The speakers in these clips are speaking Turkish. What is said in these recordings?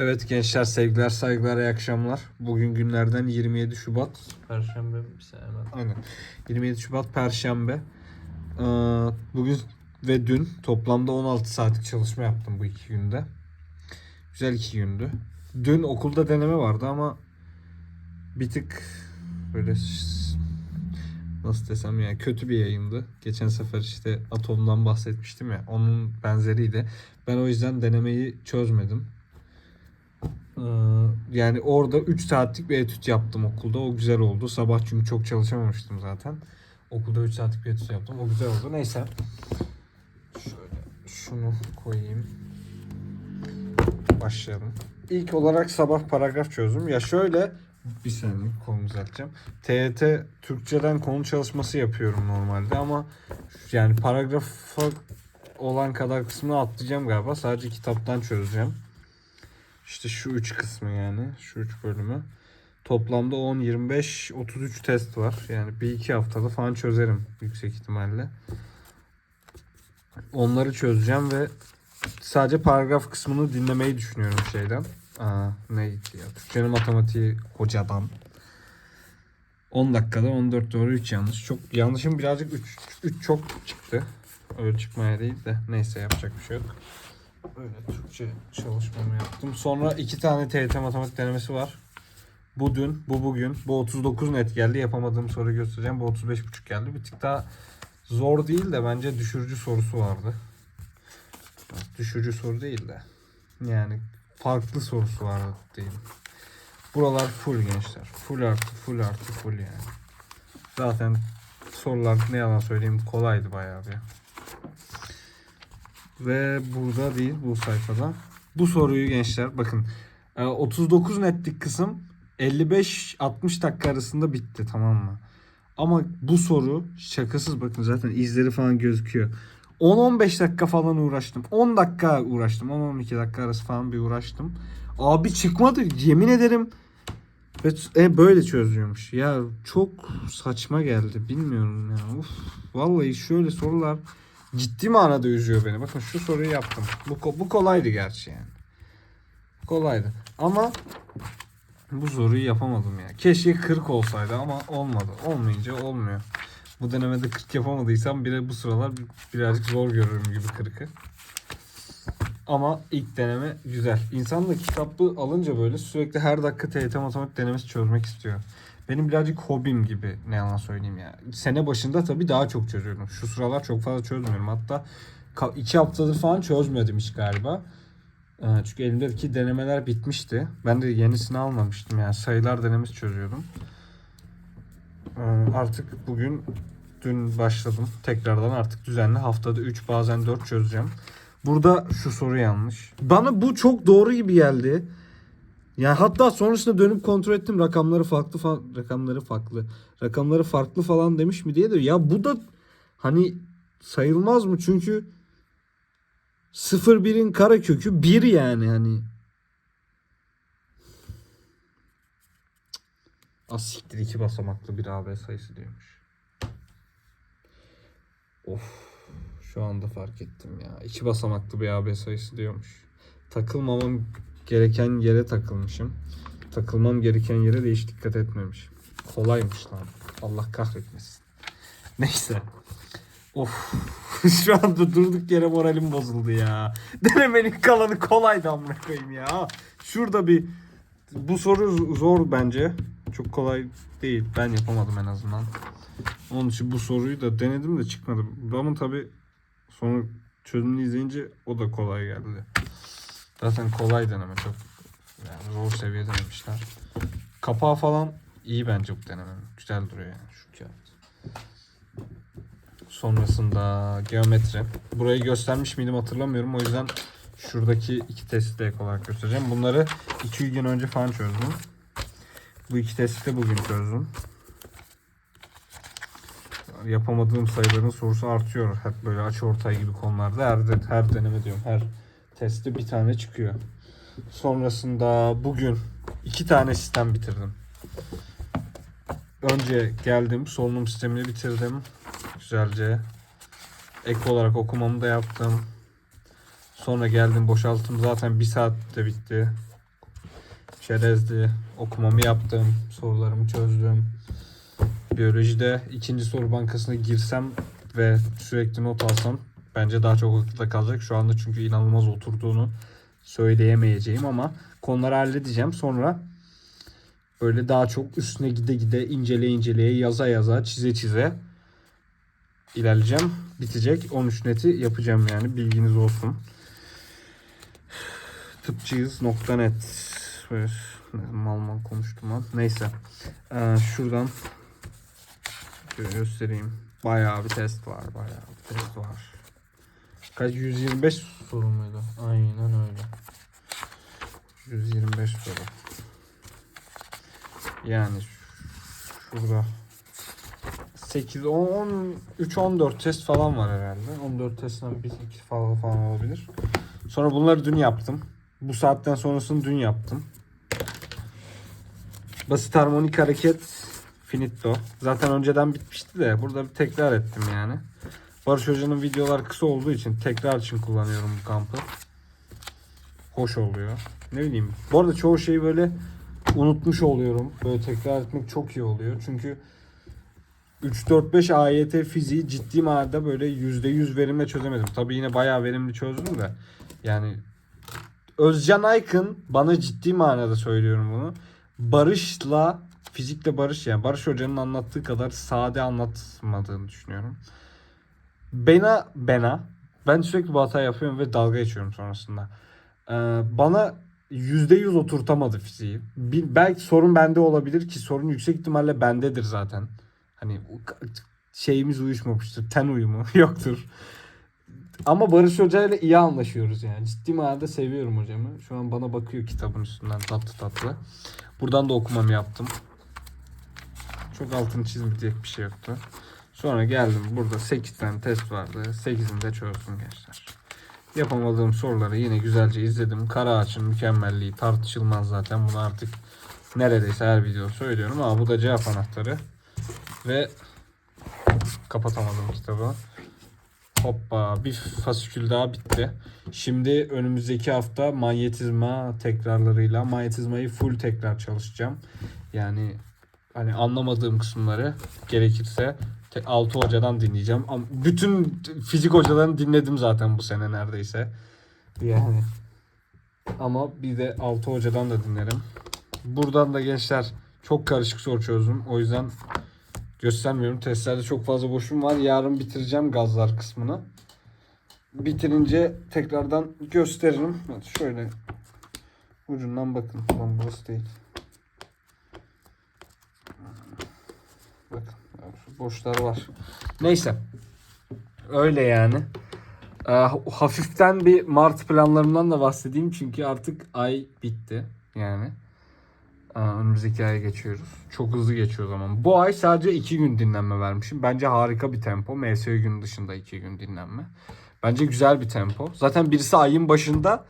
Evet gençler sevgiler saygılar iyi akşamlar. Bugün günlerden 27 Şubat. Perşembe saniye hemen. Aynen. 27 Şubat Perşembe. Ee, Bugün ve dün toplamda 16 saatlik çalışma yaptım bu iki günde. Güzel iki gündü. Dün okulda deneme vardı ama bir tık böyle nasıl desem ya kötü bir yayındı. Geçen sefer işte atomdan bahsetmiştim ya onun benzeriydi. Ben o yüzden denemeyi çözmedim. Ee, Yani orada 3 saatlik bir etüt yaptım okulda. O güzel oldu. Sabah çünkü çok çalışamamıştım zaten. Okulda 3 saatlik bir etüt yaptım. O güzel oldu. Neyse. Şöyle şunu koyayım. Başlayalım. İlk olarak sabah paragraf çözdüm. Ya şöyle bir saniye kolumu düzelteceğim. TYT Türkçeden konu çalışması yapıyorum normalde ama yani paragrafa olan kadar kısmını atlayacağım galiba. Sadece kitaptan çözeceğim. İşte şu üç kısmı yani. Şu üç bölümü. Toplamda 10, 25, 33 test var. Yani bir iki haftada falan çözerim yüksek ihtimalle. Onları çözeceğim ve sadece paragraf kısmını dinlemeyi düşünüyorum şeyden. Aa, ne gitti ya? Türkçenin matematiği hocadan. 10 dakikada 14 doğru 3 yanlış. Çok yanlışım birazcık 3, 3 çok çıktı. Öyle çıkmaya değil de neyse yapacak bir şey yok. Öyle Türkçe çalışmamı yaptım. Sonra iki tane TYT matematik denemesi var. Bu dün, bu bugün. Bu 39 net geldi. Yapamadığım soruyu göstereceğim. Bu 35.5 geldi. Bir tık daha zor değil de bence düşürücü sorusu vardı. Düşürücü soru değil de. Yani farklı sorusu vardı diyeyim. Buralar full gençler. Full artı full artı full yani. Zaten sorular ne yalan söyleyeyim kolaydı bayağı bir. Ve burada değil bu sayfada. Bu soruyu gençler bakın. e, 39 netlik kısım 55-60 dakika arasında bitti tamam mı? Ama bu soru şakasız bakın zaten izleri falan gözüküyor. 10-15 dakika falan uğraştım. 10 dakika uğraştım. 10-12 dakika arası falan bir uğraştım. Abi çıkmadı yemin ederim. Ve e, böyle çözüyormuş. Ya çok saçma geldi. Bilmiyorum ya. Uf, vallahi şöyle sorular ciddi manada üzüyor beni. Bakın şu soruyu yaptım. Bu, bu kolaydı gerçi yani. Kolaydı. Ama bu soruyu yapamadım ya. Keşke 40 olsaydı ama olmadı. Olmayınca olmuyor. Bu denemede 40 yapamadıysam bile bu sıralar bir- birazcık zor görürüm gibi 40'ı. Ama ilk deneme güzel. İnsan da kitabı alınca böyle sürekli her dakika TYT matematik denemesi çözmek istiyor. Benim birazcık hobim gibi ne yalan söyleyeyim ya. Sene başında tabii daha çok çözüyorum. Şu sıralar çok fazla çözmüyorum. Hatta iki haftadır falan çözmedim hiç galiba. Ee, Çünkü elimdeki denemeler bitmişti. Ben de yenisini almamıştım yani sayılar denemesi çözüyordum. Ee, Artık bugün dün başladım. Tekrardan artık düzenli haftada 3 bazen 4 çözeceğim. Burada şu soru yanlış. Bana bu çok doğru gibi geldi. Yani hatta sonrasında dönüp kontrol ettim rakamları farklı fa- rakamları farklı. Rakamları farklı falan demiş mi diye de ya bu da hani sayılmaz mı? Çünkü 0-1'in karekökü 1 yani hani. Az siktir iki basamaklı bir AB sayısı diyormuş. Of. Şu anda fark ettim ya. İki basamaklı bir AB sayısı diyormuş. Takılmamam gereken yere takılmışım. Takılmam gereken yere de hiç dikkat etmemişim. Kolaymış lan. Allah kahretmesin. Neyse. Of. Şu anda durduk yere moralim bozuldu ya. Denemenin kalanı kolaydı amına koyayım ya. Şurada bir bu soru zor bence. Çok kolay değil. Ben yapamadım en azından. Onun için bu soruyu da denedim de çıkmadı. Ama tabi sonra çözümünü izleyince o da kolay geldi. Zaten kolay deneme çok yani zor seviye denemişler. Kapağı falan iyi bence bu denemenin. Güzel duruyor yani şu kağıt. Sonrasında geometri. Burayı göstermiş miydim hatırlamıyorum. O yüzden şuradaki iki testi de ek olarak göstereceğim. Bunları iki gün önce falan çözdüm. Bu iki testi de bugün çözdüm. Yapamadığım sayıların sorusu artıyor. Hep böyle açı ortay gibi konularda her, her deneme diyorum. Her testte bir tane çıkıyor. Sonrasında bugün iki tane sistem bitirdim. Önce geldim solunum sistemini bitirdim. Güzelce. Ek olarak okumamı da yaptım. Sonra geldim boşalttım. Zaten bir saatte bitti. çerezdi. Okumamı yaptım. Sorularımı çözdüm. Biyolojide ikinci soru bankasına girsem ve sürekli not alsam bence daha çok akılda kalacak. Şu anda çünkü inanılmaz oturduğunu söyleyemeyeceğim ama konuları halledeceğim. Sonra böyle daha çok üstüne gide gide incele inceleye yaza yaza çize çize ilerleyeceğim. Bitecek. 13 neti yapacağım yani bilginiz olsun. Tıpçıyız.net mal mal konuştum lan. Neyse. Ee, şuradan göstereyim. Bayağı bir test var. Bayağı bir test var. Kaç? 125 soru muydu? Aynen öyle. 125 soru. Yani şurada 8, 10, 13, 14 test falan var herhalde. 14 testten bir iki falan falan olabilir. Sonra bunları dün yaptım. Bu saatten sonrasını dün yaptım. Basit harmonik hareket finito. Zaten önceden bitmişti de burada bir tekrar ettim yani. Barış Hoca'nın videolar kısa olduğu için tekrar için kullanıyorum bu kampı. Hoş oluyor. Ne bileyim. Bu arada çoğu şeyi böyle unutmuş oluyorum. Böyle tekrar etmek çok iyi oluyor. Çünkü 3-4-5 AYT fiziği ciddi manada böyle %100 verimle çözemedim. Tabii yine bayağı verimli çözdüm de. Yani Özcan Aykın bana ciddi manada söylüyorum bunu. Barış'la fizikle Barış yani Barış Hoca'nın anlattığı kadar sade anlatmadığını düşünüyorum. Bena Bena ben sürekli bu hata yapıyorum ve dalga geçiyorum sonrasında. Ee, bana %100 oturtamadı fiziği. Bir, belki sorun bende olabilir ki sorun yüksek ihtimalle bendedir zaten. Hani şeyimiz uyuşmamıştır. Ten uyumu yoktur. Ama Barış Hoca ile iyi anlaşıyoruz yani. Ciddi manada seviyorum hocamı. Şu an bana bakıyor kitabın üstünden tatlı tatlı. Buradan da okumamı yaptım. Çok altını çizmeyecek bir şey yoktu. Sonra geldim burada 8 tane test vardı. 8'ini de çözdüm gençler. Yapamadığım soruları yine güzelce izledim. Kara ağaçın mükemmelliği tartışılmaz zaten. Bunu artık neredeyse her video söylüyorum ama bu da cevap anahtarı. Ve kapatamadım kitabı. Hoppa bir fasikül daha bitti. Şimdi önümüzdeki hafta manyetizma tekrarlarıyla manyetizmayı full tekrar çalışacağım. Yani hani anlamadığım kısımları gerekirse 6 hocadan dinleyeceğim. Ama bütün fizik hocalarını dinledim zaten bu sene neredeyse. Yani ama bir de 6 hocadan da dinlerim. Buradan da gençler çok karışık soru çözdüm. O yüzden göstermiyorum. Testlerde çok fazla boşum var. Yarın bitireceğim gazlar kısmını. Bitirince tekrardan gösteririm. Şöyle ucundan bakın. Lan burası değil. Bakın şu boşlar var. Neyse. Öyle yani. Ee, hafiften bir Mart planlarımdan da bahsedeyim. Çünkü artık ay bitti. Yani. Aa, önümüzdeki aya geçiyoruz. Çok hızlı geçiyor zaman. Bu ay sadece 2 gün dinlenme vermişim. Bence harika bir tempo. MSÖ gün dışında 2 gün dinlenme. Bence güzel bir tempo. Zaten birisi ayın başında,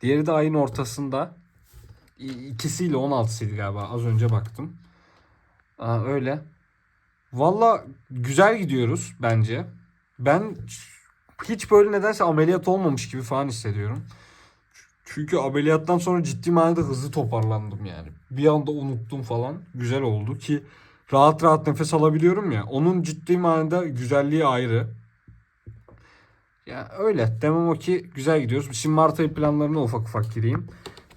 diğeri de ayın ortasında. İkisiyle 16'sıydı galiba. Az önce baktım. Aa, öyle. Valla güzel gidiyoruz bence. Ben hiç böyle nedense ameliyat olmamış gibi falan hissediyorum. Çünkü ameliyattan sonra ciddi manada hızlı toparlandım yani. Bir anda unuttum falan. Güzel oldu ki rahat rahat nefes alabiliyorum ya. Onun ciddi manada güzelliği ayrı. Ya öyle. Demem o ki güzel gidiyoruz. Şimdi Mart ayı planlarına ufak ufak gireyim.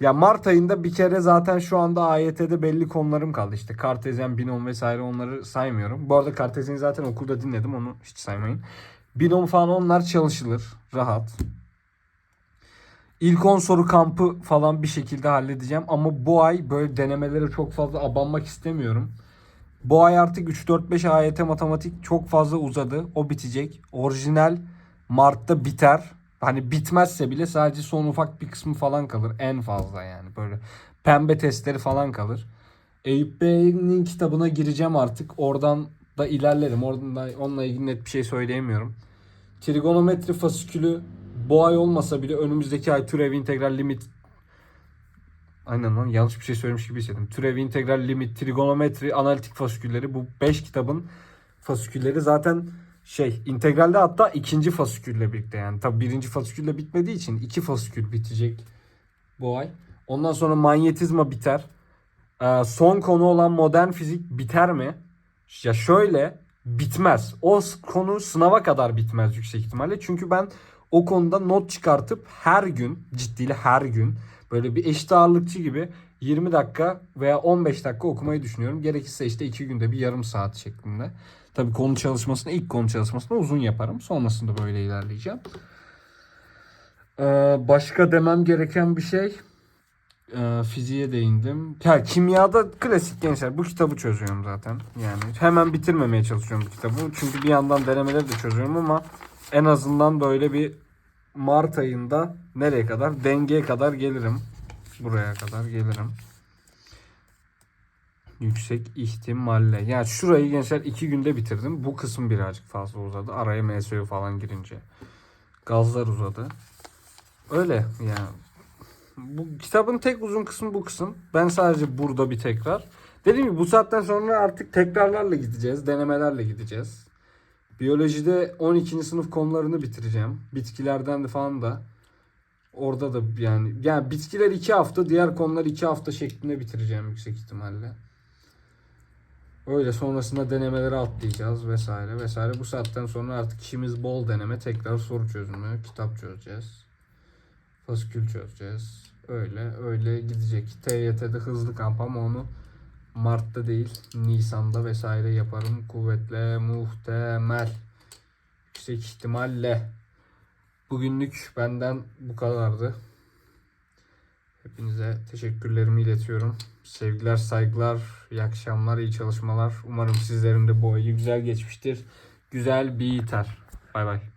Ya Mart ayında bir kere zaten şu anda AYT'de belli konularım kaldı. İşte kartezyen, binom vesaire onları saymıyorum. Bu arada kartezyeni zaten okulda dinledim. Onu hiç saymayın. Binom falan onlar çalışılır. Rahat. İlk 10 soru kampı falan bir şekilde halledeceğim. Ama bu ay böyle denemelere çok fazla abanmak istemiyorum. Bu ay artık 3-4-5 AYT matematik çok fazla uzadı. O bitecek. Orijinal Mart'ta biter. Hani bitmezse bile sadece son ufak bir kısmı falan kalır. En fazla yani. Böyle pembe testleri falan kalır. Eyüp Bey'in kitabına gireceğim artık. Oradan da ilerlerim. Oradan da onunla ilgili net bir şey söyleyemiyorum. Trigonometri fasikülü bu ay olmasa bile önümüzdeki ay türev integral limit Aynen lan yanlış bir şey söylemiş gibi hissettim. Türev integral limit, trigonometri, analitik fasikülleri bu 5 kitabın fasikülleri zaten şey integralde hatta ikinci fasikülle birlikte yani. Tabi birinci fasikülle bitmediği için iki fasikül bitecek bu ay. Ondan sonra manyetizma biter. Ee, son konu olan modern fizik biter mi? Ya şöyle bitmez. O konu sınava kadar bitmez yüksek ihtimalle. Çünkü ben o konuda not çıkartıp her gün ciddiyle her gün böyle bir eşit ağırlıkçı gibi 20 dakika veya 15 dakika okumayı düşünüyorum. Gerekirse işte 2 günde bir yarım saat şeklinde. Tabii konu çalışmasını ilk konu çalışmasını uzun yaparım. Sonrasında böyle ilerleyeceğim. Ee, başka demem gereken bir şey e, fiziğe değindim. Ya kimyada klasik gençler bu kitabı çözüyorum zaten. Yani hemen bitirmemeye çalışıyorum bu kitabı. Çünkü bir yandan denemeleri de çözüyorum ama en azından böyle bir Mart ayında nereye kadar? Dengeye kadar gelirim. Buraya kadar gelirim. Yüksek ihtimalle. Yani şurayı gençler iki günde bitirdim. Bu kısım birazcık fazla uzadı. Araya MSU falan girince. Gazlar uzadı. Öyle yani. Bu kitabın tek uzun kısmı bu kısım. Ben sadece burada bir tekrar. Dediğim gibi bu saatten sonra artık tekrarlarla gideceğiz. Denemelerle gideceğiz. Biyolojide 12. sınıf konularını bitireceğim. Bitkilerden de falan da. Orada da yani yani bitkiler 2 hafta, diğer konular 2 hafta şeklinde bitireceğim yüksek ihtimalle. Öyle sonrasında denemelere atlayacağız vesaire vesaire. Bu saatten sonra artık işimiz bol deneme, tekrar soru çözümü, kitap çözeceğiz. Faskül çözeceğiz. Öyle öyle gidecek. TYT'de hızlı kamp ama onu Mart'ta değil Nisan'da vesaire yaparım. Kuvvetle muhtemel. Yüksek ihtimalle. Bugünlük benden bu kadardı. Hepinize teşekkürlerimi iletiyorum. Sevgiler, saygılar, iyi akşamlar, iyi çalışmalar. Umarım sizlerin de bu ayı güzel geçmiştir. Güzel biter. Bay bay.